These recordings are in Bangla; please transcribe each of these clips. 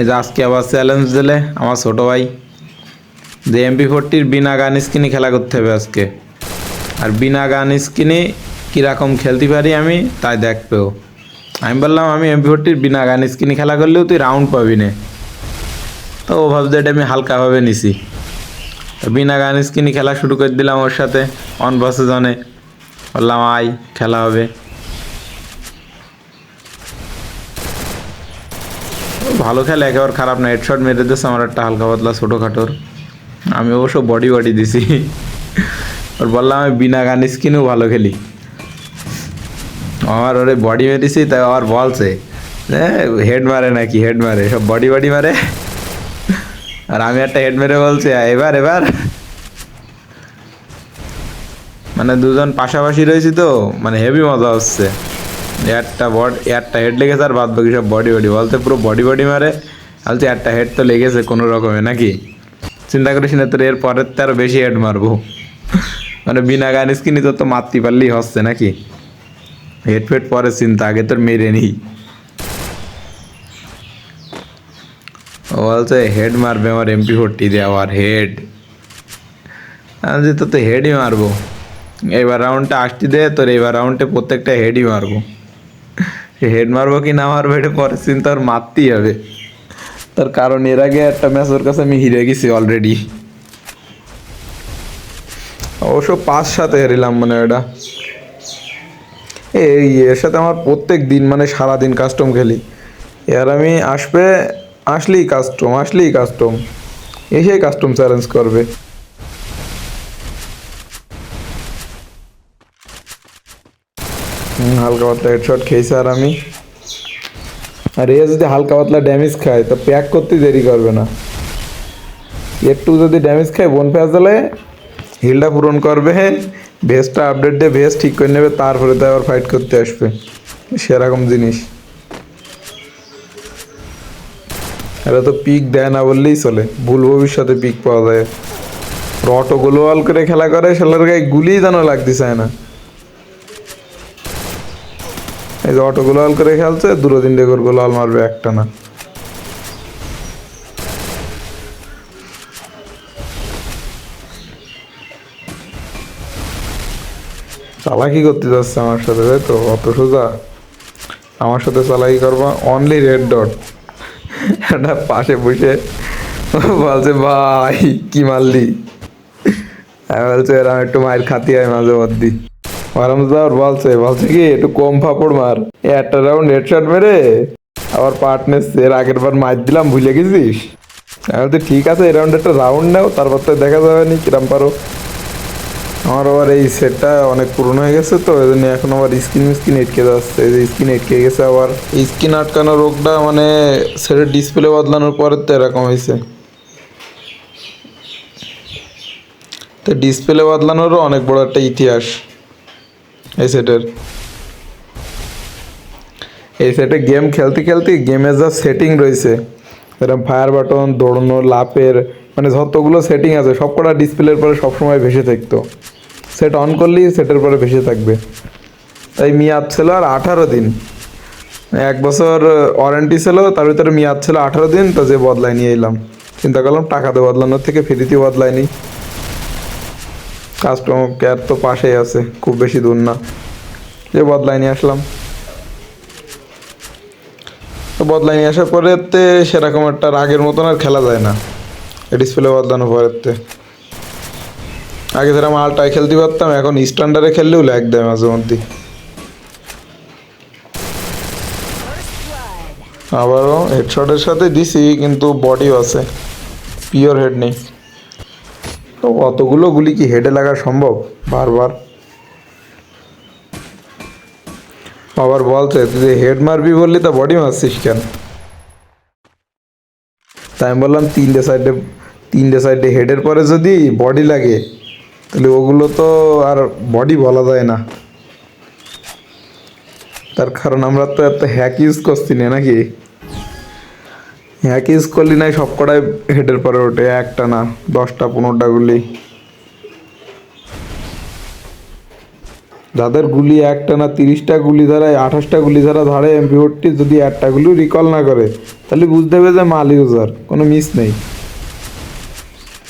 এই যে আজকে আবার চ্যালেঞ্জ দিলে আমার ছোট ভাই। যে এমপি ফোরটির বিনা গান স্কিনে খেলা করতে হবে আজকে। আর বিনা গান স্কিনে কীরকম খেলতে পারি আমি, তাই দেখবেও আমি বললাম, আমি এমপি ফোরটির বিনা গান স্কিনে খেলা করলেও তুই রাউন্ড পাবি না। তো ও ভাবছে এটা আমি হালকাভাবে নিছি। বিনা গান স্কিনে খেলা শুরু করে দিলাম ওর সাথে অন বসে জনে বললাম, আয়, খেলা হবে। ভালো খেলে একেবারে খারাপ না। হেডশট মেরে দিয়েছে আমার একটা হালকা পাতলা ছোটোখাটোর। আমি অবশ্য বডি বডি দিছি। ওর বললাম আমি বিনা গান স্কিনেও ভালো খেলি। আমার ওরে বডি মেরেছি তাই আমার বলছে হ্যাঁ হেড মারে নাকি হেড মারে। সব বডি বডি মারে। আর আমি একটা হেড মেরে বলছি "আ, এবার এবার। মানে দুজন পাশাপাশি রয়েছি তো মানে হেভি মজা হচ্ছে। একটা বড একটা হেড লেগেছে আর বাদ বাকি সব বডি বডি বলতে পুরো বডি বডি মারে, বলছে একটা হেড তো লেগেছে কোনো রকমে নাকি? চিন্তা করিস না, তোর এর পরের তো আরও বেশি হেড মারবো। মানে বিনা গান স্কিনি তোর তো মারতে পারলেই হচ্ছে নাকি? হেড ফেড পরে চিন্তা, আগে তোর মেরে নিই। বলছে হেড মারবে আমার এমপি ফোরটি দিয়ে আবার হেড আমি তো হেডই মারবো। এবার রাউন্ডটা আসতে দে, তোর এবার রাউন্ডে প্রত্যেকটা হেডই মারবো। হেড মারবো কি না মারবো এটা পরে চিন্তা আর মারতেই হবে। তার কারণ এর আগে একটা ম্যাচ ওর কাছে আমি হিরে গেছি অলরেডি অবশ্য পাঁচ সাথে হেরিলাম মানে এটা এই এর সাথে আমার প্রত্যেক দিন মানে সারাদিন কাস্টম খেলি। এর আমি আসবে, আসলেই কাস্টম আসলেই কাস্টম এসেই কাস্টম চ্যালেঞ্জ করবে। হালকা পাতলা হেডশট খেয়েছি আর আমি। আর এ যদি হালকা পাতলা ড্যামেজ খায়, তো প্যাক করতে দেরি করবে না। একটু যদি ড্যামেজ খায় বোন প্যাচ দিলে হিলটা পূরণ করবে। ভেস্টটা আপডেট দিয়ে ভেস্ট ঠিক করে নেবে, তারপরে তো আবার ফাইট করতে আসবে। সেরকম জিনিস। এরা তো পিক দেয় না বললেই চলে। ভুল ভবিষ্যতে পিক পাওয়া যায়। অটো গোলওয়াল করে খেলা করে সেলার গায়ে গুলিই যেন লাগতে চায় না। এই যে অটো গোলওয়াল করে খেলছে, দুটো তিনটে করে গোলওয়াল মারবে একটা না চালাকি করতে যাচ্ছে আমার সাথে, তাই তো? অত সোজা? আমার সাথে চালাকি করবা? অনলি রেড ডট একটা পাশে বসে বলছে, ভাই, কি মারলি? আমি বলছে এরকম একটু মায়ের খাতি হয় মাঝে মধ্যে আরামদার বলছে বলছে কি, একটু কম ফাপড় মার। একটা রাউন্ড হেডশট মেরে আবার পার্টনার এর আগের বার মার দিলাম, ভুলে গেছিস? আমি বলছি ঠিক আছে, এই রাউন্ড একটা রাউন্ড নাও, তারপর তো দেখা যাবে নি, কিরাম পারো। আমার আবার এই সেটটা অনেক পুরনো হয়ে গেছে তো, এই জন্য এখন আবার স্ক্রিন স্ক্রিন আটকে যাচ্ছে। এই স্ক্রিন আটকে গেছে আবার। স্ক্রিন আটকানো রোগটা মানে সেটের ডিসপ্লে বদলানোর পরে তো এরকম হয়েছে। তো ডিসপ্লে বদলানোরও অনেক বড় একটা ইতিহাস। এই সেটের। এই সেটে গেম খেলতে খেলতে গেমের যা সেটিং রয়েছে এরকম ফায়ার বাটন দৌড়ানো লাপের মানে যতগুলো সেটিং আছে সব কটা ডিসপ্লের পরে সবসময় ভেসে থাকতো। সেট অন করলেই সেটের পরে ভেসে থাকবে। তাই মেয়াদ ছিল আর আঠারো দিন। এক বছর ওয়ারেন্টি ছিল, তার ভিতরে মেয়াদ ছিল আঠারো দিন, তো যে বদলাই নিয়ে এলাম। চিন্তা করলাম টাকাতে বদলানোর থেকে ফ্রিতে বদলাই নি কাস্টমার কেয়ার তো পাশেই আছে, খুব বেশি দূর না। যে বদলাই নিয়ে আসলাম। তো বদলাই নিয়ে আসার পরে তে সেরকম একটা রাগের মতন আর খেলা যায় না। ডিসপ্লে বদলানোর পরের তে আগে ধর আমি আলটায় খেলতে পারতাম, এখন স্ট্যান্ডার্ডে খেললেও ল্যাগ দেয় মাঝে মধ্যে আবারও হেডশটের সাথে দিছি, কিন্তু বডিও আছে। পিওর হেড নেই। তো অতগুলো গুলি কি হেডে লাগা সম্ভব? বারবার। আবার বলছে তুই হেড মারবি বললি তা বডি মারছিস কেন? তাই আমি বললাম, তিনটে সাইডে তিনটে সাইডে হেডের পরে যদি বডি লাগে, তাহলে ওগুলো তো আর বডি বলা যায় না। তার কারণ আমরা তো এত হ্যাক ইউজ করছি না নাকি? হ্যাক ইউজ করলি নাই, সব কটাই হেডের পরে ওঠে একটা না, দশটা, পনেরোটা গুলি। যাদের গুলি একটা না, তিরিশটা গুলি ধারায়, আঠাশটা গুলি ধারা ধারে, এমপি ফোরটি যদি একটা গুলি রিকল না করে, তাহলে বুঝতে হবে যে মাল ইউজার কোনো মিস নেই।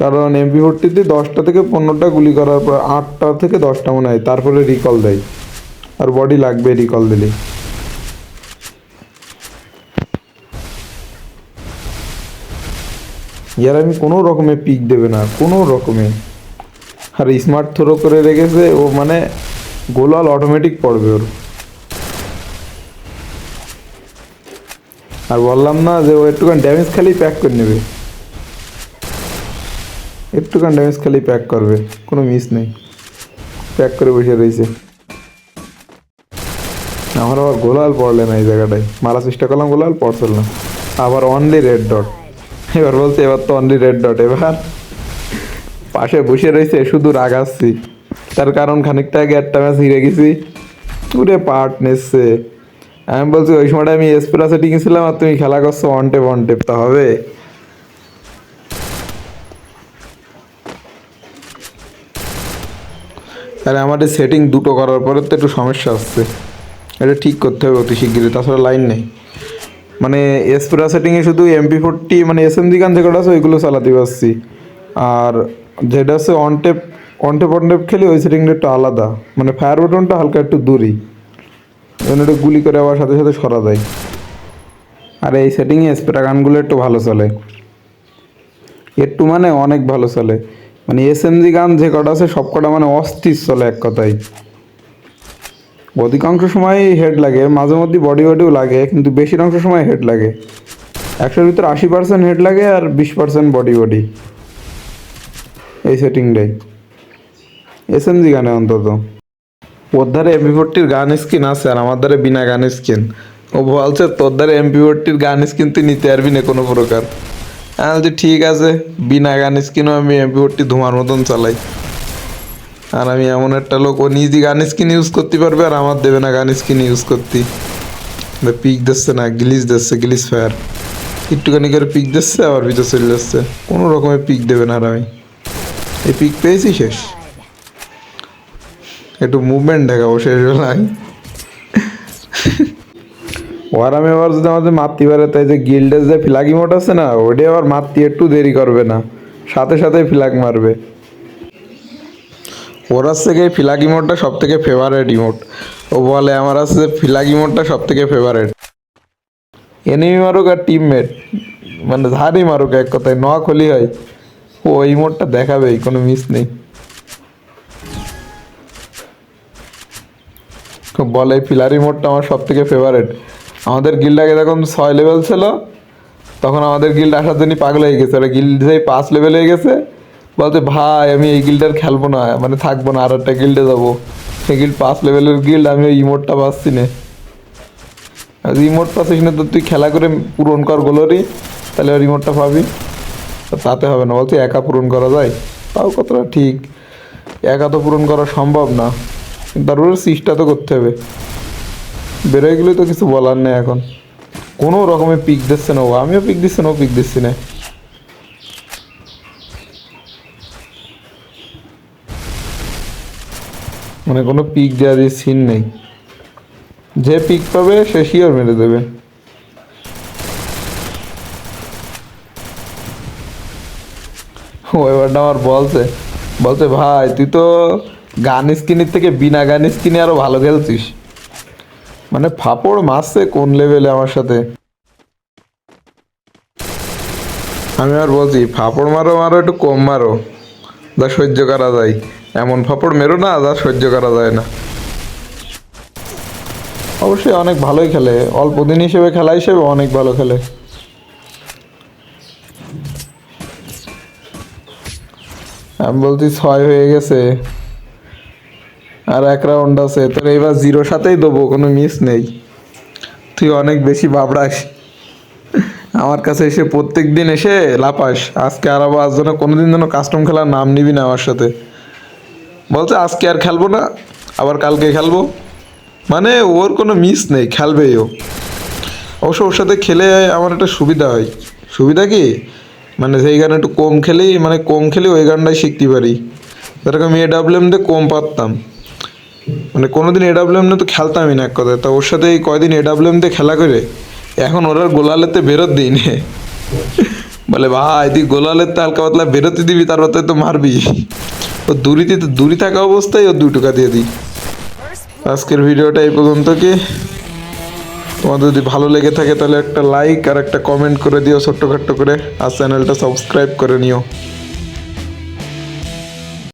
কারণ এমপি ফোরটিতে দশটা থেকে পনেরোটা গুলি করার পর, আটটা থেকে দশটা মনে হয়, তারপরে রিকল দেয়। আর বডি লাগবে রিকল দিলে। ইয়ার আমি কোনো রকমে পিক দেবে না, কোনো রকমে। আর স্মার্ট থ্রো করে রেখেছে, ও মানে গোলাল অটোমেটিক পড়বে ওর। আর বললাম না যে ও একটুখানি ড্যামেজ খালি প্যাক করে নেবে। একটুখানি ড্যামেজ খালি প্যাক করবে, কোনো মিস নেই। প্যাক করে বসে রয়েছে। আমার আবার গোলাল পড়লে না এই জায়গাটায়। মারা চেষ্টা করলাম, গোলাল পড়ছিল না। আবার অনলি রেড ডট এবার বলছে, এবার তো অনলি রেড ডট এবার পাশে বসে রয়েছে, শুধু রাগাচ্ছি তার কারণ খানিকটা আগে একটা ম্যাচ হিরে গেছি। পুরে পার্ট নিচ্ছে। আমি বলছি, ওই সময়টা আমি এসপ্রা সেটিং ছিলাম আর তুমি খেলা করছ ওয়ান টেপ ওয়ান টেপ হবে? আরে আমাদের সেটিং দুটো করার পরে তো একটু সমস্যা আসছে এটা ঠিক করতে হবে অতি শিগগিরই, তাছাড়া লাইন নেই। মানে এসপ্রা সেটিংয়ে শুধু এমপি ফোরটি মানে এসএমজি গান যেগুলো আছে, ওইগুলো চালাতে পারছি। আর যেটা আছে one tap one tap one tap খেলি ওই সেটিংটা একটু আলাদা। মানে ফায়ার বাটনটা হালকা একটু দূরই। যেন একটু গুলি করে আবার সাথে সাথে সরা যায়। আর এই সেটিংয়ে স্প্রা গানগুলো একটু ভালো চলে। একটু মানে অনেক ভালো চলে। মানে এস এম জি গান যে কটা আছে, সব কটা মানে অস্থির চলে এক কথায়। অধিকাংশ সময় হেড লাগে, মাঝে মধ্যে বডি বডিও লাগে, কিন্তু বেশির অংশ সময় হেড লাগে। একশোর ভিতরে আশি পার্সেন্ট হেড লাগে আর বিশ পার্সেন্ট বডি বডি এই সেটিংটাই এসএমজি গানে অন্তত। ওর ধারে এমপি ফোরটির গান স্কিন আছে আর আমার ধারে বিনা গান স্কিন ও বলছে, তোর ধারে এমপি ফোরটির গান স্কিন তুই নিতে পারবি না কোনো প্রকার। আমি ঠিক আছে, বিনা গান স্কিনও আমি এমপি ফোরটি ধোঁয়ার মতন চালাই। আর আমি এমন একটা লোক, ও নিজে গান স্কিন ইউজ করতে পারবে আর আমার দেবে না গান স্কিন ইউজ করতে। পিক দিচ্ছে না গিলিস দিচ্ছে গিলিস ফায়ার একটুখানি করে পিক দিচ্ছে, আবার ভিতর চলে যাচ্ছে। কোনো রকমের পিক দেবে না আর আমি। এই পিক পেয়েছি শেষ। একটু মুভমেন্ট দেখাবো, শেষ বেলায় ওর আমি আবার যদি আমাদের মারতে পারে তাই যে গিল্ডের যে ফ্ল্যাগ ইমোট আছে না ওটা আবার মারতে একটু দেরি করবে না। সাথে সাথে ফ্ল্যাগ মারবে। ওর হচ্ছে গিয়ে ফ্ল্যাগ ইমোটটা সব থেকে ফেভারেট ইমোট ও বলে, আমার আছে ফ্ল্যাগ ইমোটটা সব থেকে ফেভারেট এনিমি মারুক আর টিমমেট মানে ধারই মারুক এক কথায় নক হলি হয়। ও এই মোডটা দেখাবেই, কোনো মিস নেই। বলে ফিলারি মোডটা আমার সব থেকে ফেভারেট আমাদের গিল্ড আগে যখন ছয় লেভেল ছিল, তখন আমাদের গিল্ড আসার জন্য পাগল হয়ে গেছে। ওরা গিল্ড পাঁচ লেভেল হয়ে গেছে বলতে, ভাই, আমি এই গিল্ডার খেলব না মানে থাকব না আর একটা গিল্ডে যাব। সেই গিল্ড পাঁচ লেভেলের গিল্ড আমি ওই ইমোটটা পাচ্ছি না। রিমোট পাচ্ছিস না, তো তুই খেলা করে পূরণ কর গোলরি তাহলে রিমোটটা পাবি। তাতে হবে না, বলছি, একা পূরণ করা যায়? তাও কতটা ঠিক। একা তো পূরণ করা সম্ভব না। তারপরে চেষ্টা তো করতে হবে। বেরোয় গেলে তো কিছু বলার নেই এখন। কোনো রকমের পিক দিচ্ছে না ও। আমিও পিক দিচ্ছি না ও পিক দিচ্ছি না। মানে কোনো পিক দেওয়া দিয়ে সিন নেই। যে পিক পাবে, সে শিওর মেরে দেবে। এবারটা আমার বলছে। বলছে, ভাই, তুই তো গান স্কিনের থেকে বিনা গান স্কিনে আরও ভালো খেলছিস। মানে ফাপড় মারছে কোন লেভেলে আমার সাথে? আমি আর বলছি, ফাপড় মারো মারো, একটু কম মারো। যা সহ্য করা যায়। এমন ফাপড় মেরো না, যা সহ্য করা যায় না। অবশ্যই অনেক ভালোই খেলে। অল্প দিন হিসেবে খেলা হিসেবে অনেক ভালো খেলে। আমি বলছি ছয় হয়ে গেছে। আর এক রাউন্ড আছে। তোর এইবার জিরো সাথেই দেবো, কোনো মিস নেই। তুই অনেক বেশি বাবড়াস। আমার কাছে এসে প্রত্যেক দিন এসে লাপাস আজকে আর আবার যেন কোনোদিন যেন কাস্টম খেলার নাম নিবি না আমার সাথে। বলছে, আজকে আর খেলব না, আবার কালকে খেলব। মানে ওর কোনো মিস নেই, খেলবেই ও। অবশ্য ওর সাথে খেলে আমার একটা সুবিধা হয়। সুবিধা কি? মানে সেই গানে একটু কম খেলেই মানে কম খেলে ওই গানটাই শিখতে পারি। যেরকম এ ডাব্লিউ এম দিয়ে কম পারতাম। মানে কোনোদিন এডাব্লিউএম তো খেলতামই না এক কথায়। তা ওর সাথে এই কয়দিন এডাব্লিউএম তে খেলা করে, এখন ওরা গোলালেতে বেরোত দিই নে। বলে, ভাই, তুই গোলালেতে হালকা পাতলা বেরোতে দিবি তারপর তো মারবি। ও দূরিতে তো দূরি থাকা অবস্থায় ও দুই টাকা দিয়ে দিই। আজকের ভিডিওটা এই পর্যন্ত কি? তোমাদের যদি ভালো লেগে থাকে তাহলে একটা লাইক আর একটা কমেন্ট করে দিও ছোট্টখাট্ট করে। আর চ্যানেলটা সাবস্ক্রাইব করে নিও।